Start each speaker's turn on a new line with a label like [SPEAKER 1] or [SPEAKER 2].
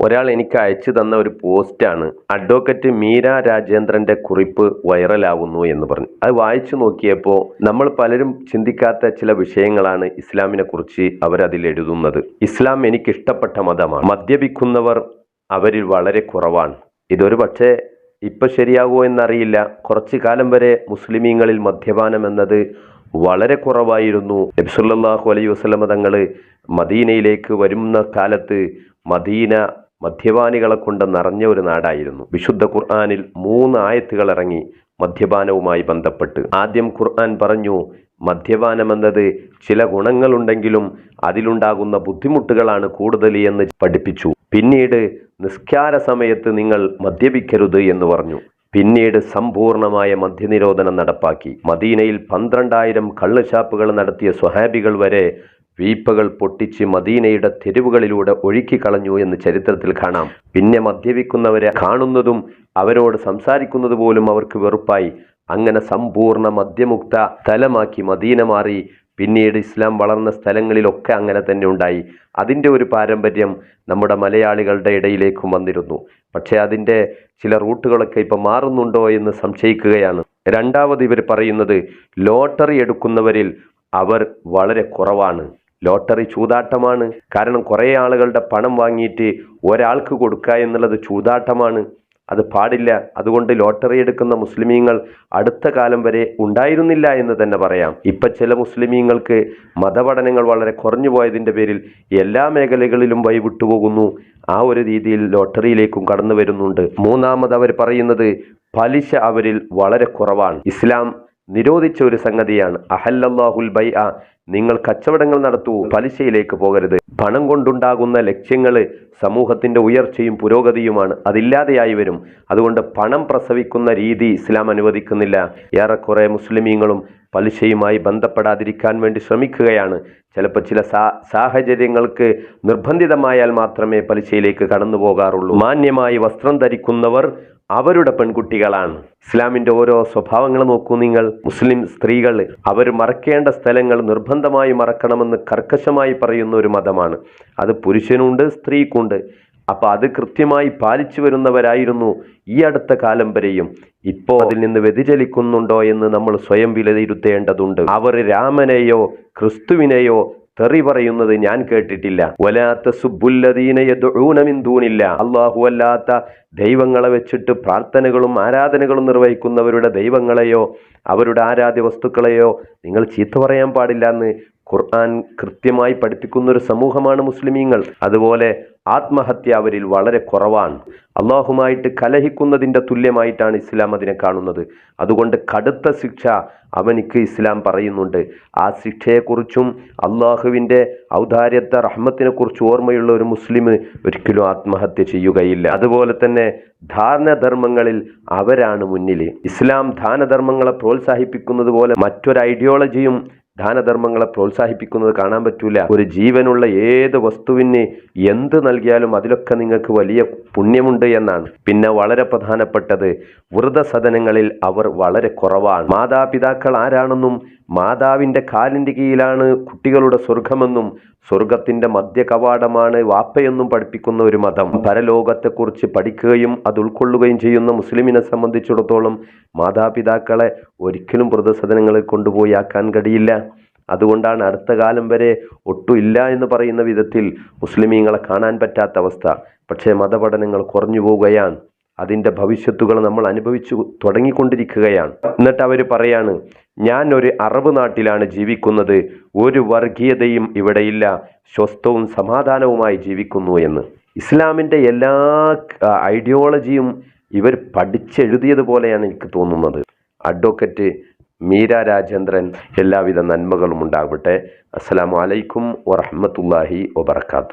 [SPEAKER 1] ഒരാൾ എനിക്ക് അയച്ചു തന്ന ഒരു പോസ്റ്റാണ്. അഡ്വക്കറ്റ് മീര രാജേന്ദ്രന്റെ കുറിപ്പ് വൈറലാവുന്നു എന്ന് പറഞ്ഞു. അത് വായിച്ചു നോക്കിയപ്പോൾ നമ്മൾ പലരും ചിന്തിക്കാത്ത ചില വിഷയങ്ങളാണ് ഇസ്ലാമിനെ കുറിച്ച് അവരതിൽ എഴുതുന്നത്. ഇസ്ലാം എനിക്ക് ഇഷ്ടപ്പെട്ട മതമാണ്. മദ്യപിക്കുന്നവർ അവരിൽ വളരെ കുറവാണ്. ഇതൊരു പക്ഷേ ഇപ്പം ശരിയാകുമോ എന്നറിയില്ല. കുറച്ചു കാലം വരെ മുസ്ലിമീങ്ങളിൽ മദ്യപാനം എന്നത് വളരെ കുറവായിരുന്നു. നബ്സുല്ലാഹു അലൈ വസ്ലമ തങ്ങൾ മദീനയിലേക്ക് വരുന്ന കാലത്ത് മദീന മദ്യപാനികളെ കൊണ്ട് നിറഞ്ഞ ഒരു നാടായിരുന്നു. വിശുദ്ധ ഖുർആാനിൽ മൂന്ന് ആയത്തുകൾ ഇറങ്ങി മദ്യപാനവുമായി ബന്ധപ്പെട്ട്. ആദ്യം ഖുർആൻ പറഞ്ഞു മദ്യപാനമെന്നത് ചില ഗുണങ്ങളുണ്ടെങ്കിലും അതിലുണ്ടാകുന്ന ബുദ്ധിമുട്ടുകളാണ് കൂടുതൽ എന്ന് പഠിപ്പിച്ചു. പിന്നീട് നിസ്കാര സമയത്ത് നിങ്ങൾ മദ്യപിക്കരുത് എന്ന് പറഞ്ഞു. പിന്നീട് സമ്പൂർണമായ മദ്യനിരോധനം നടപ്പാക്കി. മദീനയിൽ പന്ത്രണ്ടായിരം കള്ളുഷാപ്പുകൾ നടത്തിയ സ്വഹാബികൾ വരെ വീപ്പകൾ പൊട്ടിച്ച് മദീനയുടെ തെരുവുകളിലൂടെ ഒഴുക്കിക്കളഞ്ഞു എന്ന് ചരിത്രത്തിൽ കാണാം. പിന്നെ മദ്യപിക്കുന്നവരെ കാണുന്നതും അവരോട് സംസാരിക്കുന്നത് പോലും അവർക്ക് വെറുപ്പായി. അങ്ങനെ സമ്പൂർണ മദ്യമുക്ത സ്ഥലമാക്കി മദീന മാറി. പിന്നീട് ഇസ്ലാം വളർന്ന സ്ഥലങ്ങളിലൊക്കെ അങ്ങനെ തന്നെ ഉണ്ടായി. അതിന്റെ ഒരു പാരമ്പര്യം നമ്മുടെ മലയാളികളുടെ ഇടയിലേക്കും വന്നിരുന്നു. പക്ഷേ അതിന്റെ ചില റൂട്ടുകളൊക്കെ ഇപ്പം മാറുന്നുണ്ടോ എന്ന് സംശയിക്കുകയാണ്. രണ്ടാമത് ഇവർ പറയുന്നത് ലോട്ടറി എടുക്കുന്നവരിൽ അവർ വളരെ കുറവാണ്. ലോട്ടറി ചൂതാട്ടമാണ്. കാരണം കുറേ ആളുകളുടെ പണം വാങ്ങിയിട്ട് ഒരാൾക്ക് കൊടുക്കുക എന്നുള്ളത് ചൂതാട്ടമാണ്. അത് പാടില്ല. അതുകൊണ്ട് ലോട്ടറി എടുക്കുന്ന മുസ്ലിമീങ്ങൾ അടുത്ത കാലം വരെ ഉണ്ടായിരുന്നില്ല എന്ന് തന്നെ പറയാം. ഇപ്പൊ ചില മുസ്ലിമീങ്ങൾക്ക് മതപഠനങ്ങൾ വളരെ കുറഞ്ഞു പോയതിന്റെ പേരിൽ എല്ലാ മേഖലകളിലും വഴിവിട്ടുപോകുന്നു ആ ഒരു രീതിയിൽ ലോട്ടറിയിലേക്കും കടന്നു വരുന്നുണ്ട്. മൂന്നാമത് അവർ പറയുന്നത് പലിശ അവരിൽ വളരെ കുറവാണ്. ഇസ്ലാം നിരോധിച്ച ഒരു സംഗതിയാണ്. അഹല്ലല്ലാഹുൽ ബൈ ആ നിങ്ങൾ കച്ചവടങ്ങൾ നടത്തൂ പലിശയിലേക്ക് പോകരുത്. പണം കൊണ്ടുണ്ടാകുന്ന ലക്ഷ്യങ്ങൾ സമൂഹത്തിന്റെ ഉയർച്ചയും പുരോഗതിയുമാണ്. അതില്ലാതെയായി വരും. അതുകൊണ്ട് പണം പ്രസവിക്കുന്ന രീതി ഇസ്ലാം അനുവദിക്കുന്നില്ല. ഏറെക്കുറെ മുസ്ലിമീങ്ങളും പലിശയുമായി ബന്ധപ്പെടാതിരിക്കാൻ വേണ്ടി ശ്രമിക്കുകയാണ്. ചിലപ്പോൾ ചില സാഹചര്യങ്ങൾക്ക് നിർബന്ധിതമായാൽ മാത്രമേ പലിശയിലേക്ക് കടന്നു പോകാറുള്ളൂ മാന്യമായി വസ്ത്രം ധരിക്കുന്നവർ അവരുടെ പെൺകുട്ടികളാണ്. ഇസ്ലാമിന്റെ ഓരോ സ്വഭാവങ്ങൾ നോക്കൂ നിങ്ങൾ. മുസ്ലിം സ്ത്രീകൾ അവർ മറക്കേണ്ട സ്ഥലങ്ങൾ നിർബന്ധമായി മറക്കണമെന്ന് കർക്കശമായി പറയുന്ന ഒരു മതമാണ്. അത് പുരുഷനുണ്ട് സ്ത്രീക്കുണ്ട്. അപ്പൊ അത് കൃത്യമായി പാലിച്ചു വരുന്നവരായിരുന്നു ഈ അടുത്ത കാലം വരെയും. ഇപ്പോൾ അതിൽ നിന്ന് വ്യതിചലിക്കുന്നുണ്ടോ എന്ന് നമ്മൾ സ്വയം വിലയിരുത്തേണ്ടതുണ്ട്. അവർ രാമനെയോ ക്രിസ്തുവിനെയോ തെറി പറയുന്നത് ഞാൻ കേട്ടിട്ടില്ല. വലാത്ത സുബുല്ലദീനൂനമിന്തൂനില്ല അള്ളാഹു അല്ലാത്ത ദൈവങ്ങളെ വെച്ചിട്ട് പ്രാർത്ഥനകളും ആരാധനകളും നിർവഹിക്കുന്നവരുടെ ദൈവങ്ങളെയോ അവരുടെ ആരാധ്യ വസ്തുക്കളെയോ നിങ്ങൾ ചീത്ത പറയാൻ പാടില്ല എന്ന് ഖുർആൻ കൃത്യമായി പഠിപ്പിക്കുന്ന ഒരു സമൂഹമാണ് മുസ്ലിമീങ്ങൾ. അതുപോലെ ആത്മഹത്യ അവരിൽ വളരെ കുറവാണ്. അള്ളാഹുമായിട്ട് കലഹിക്കുന്നതിന്റെ തുല്യമായിട്ടാണ് ഇസ്ലാം അതിനെ കാണുന്നത്. അതുകൊണ്ട് കടുത്ത ശിക്ഷ അവനിക്ക് ഇസ്ലാം പറയുന്നുണ്ട്. ആ ശിക്ഷയെക്കുറിച്ചും അള്ളാഹുവിന്റെ ഔദാര്യത്തെ റഹ്മത്തിനെ കുറിച്ച് ഓർമ്മയുള്ള ഒരു മുസ്ലിം ഒരിക്കലും ആത്മഹത്യ ചെയ്യുകയില്ല. അതുപോലെ തന്നെ ധാരണധർമ്മങ്ങളിൽ അവരാണ് മുന്നിൽ. ഇസ്ലാം ധാനധർമ്മങ്ങളെ പ്രോത്സാഹിപ്പിക്കുന്നത് പോലെ മറ്റൊരു ഐഡിയോളജിയും ദാനധർമ്മങ്ങളെ പ്രോത്സാഹിപ്പിക്കുന്നത് കാണാൻ പറ്റൂല. ഒരു ജീവനുള്ള ഏത് വസ്തുവിന് എന്ത് നൽകിയാലും അതിലൊക്കെ നിങ്ങൾക്ക് വലിയ പുണ്യമുണ്ട് എന്നാണ്. പിന്നെ വളരെ പ്രധാനപ്പെട്ടത് വൃതസദനങ്ങളിൽ അവർ വളരെ കുറവാണ്. മാതാപിതാക്കൾ ആരാണെന്നും മാതാവിന്റെ കാലിന്റെ കീഴിലാണ് കുട്ടികളുടെ സ്വർഗമെന്നും സ്വർഗത്തിന്റെ മധ്യ കവാടമാണ് വാപ്പയെന്നും പഠിപ്പിക്കുന്ന ഒരു മതം. പരലോകത്തെക്കുറിച്ച് പഠിക്കുകയും അത് ഉൾക്കൊള്ളുകയും ചെയ്യുന്ന മുസ്ലിമിനെ സംബന്ധിച്ചിടത്തോളം മാതാപിതാക്കളെ ഒരിക്കലും വൃതസദനങ്ങളിൽ കൊണ്ടുപോയി ആക്കാൻ കഴിയില്ല. അതുകൊണ്ടാണ് അടുത്ത കാലം വരെ ഒട്ടും ഇല്ല എന്ന് പറയുന്ന വിധത്തിൽ മുസ്ലിമീങ്ങളെ കാണാൻ പറ്റാത്ത അവസ്ഥ. പക്ഷേ മതപഠനങ്ങൾ കുറഞ്ഞു പോവുകയാണ്. അതിന്റെ ഭവിഷ്യത്തുകൾ നമ്മൾ അനുഭവിച്ചു തുടങ്ങിക്കൊണ്ടിരിക്കുകയാണ്. എന്നിട്ട് അവർ പറയാണ് ഞാൻ ഒരു അറബ് നാട്ടിലാണ് ജീവിക്കുന്നത്. ഒരു വർഗീയതയും ഇവിടെയില്ല. സ്വസ്ഥവും സമാധാനവുമായി ജീവിക്കുന്നു എന്ന്. ഇസ്ലാമിന്റെ എല്ലാ ഐഡിയോളജിയും ഇവർ പഠിച്ചെഴുതിയതുപോലെയാണ് എനിക്ക് തോന്നുന്നത്. അഡ്വക്കറ്റ് മീര രാജേന്ദ്രൻ എല്ലാവിധ നന്മകളും ഉണ്ടാകട്ടെ അസ്സാം വലൈക്കും വറഹ്മത്തുള്ളാഹി വബർക്കാത്തു